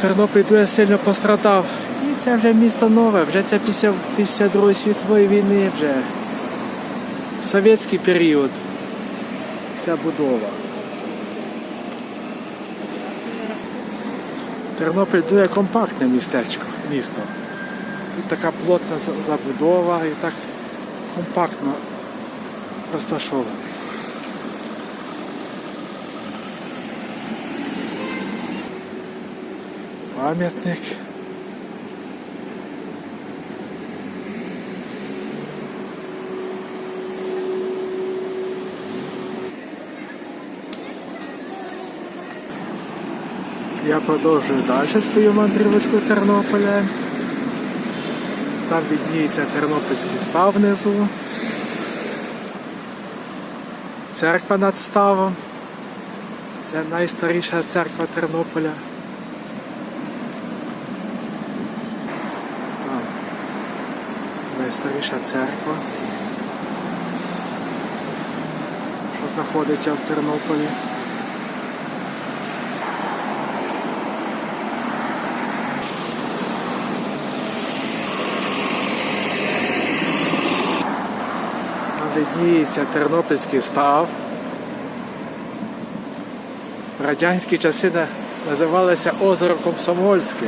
Тернопіль дуже сильно пострадав. І це вже місто нове, вже це після, після Другої світової війни, вже совєтський період. Ця будова. Тернопіль дуже компактне містечко, місто. Тут така плотна забудова і так компактно розташовано. Пам'ятник. Я продовжую далі свою мандрівочку Тернополем. Там відніється Тернопільський став внизу. Церква над ставом. Це найстаріша церква Тернополя. Там найстаріша церква, що знаходиться в Тернополі. Видніється Тернопільський став. В радянські часи на- називалося озеро Комсомольське.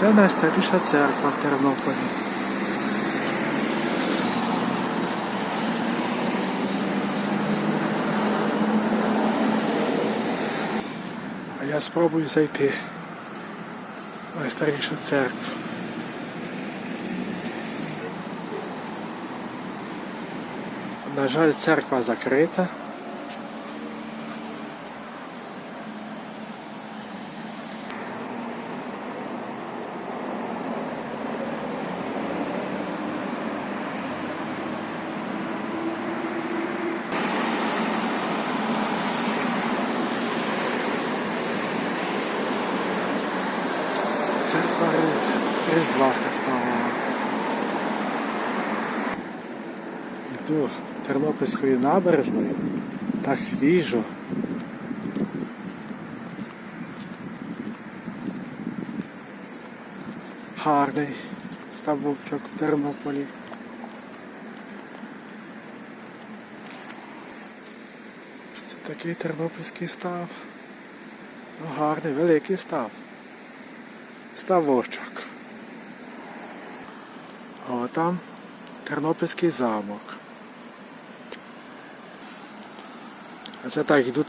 Це найстаріша церква в Тернополі. А я спробую зайти найстарішу церкву. На жаль, церква закрита. Церква Ри- Різдва Христового. Йду Тернопільської набережної. Так свіжо. Гарний ставочок в Тернополі. Це такий тернопільський став. Гарний, великий став. Ставочок. А там Тернопільський замок. Це так, йду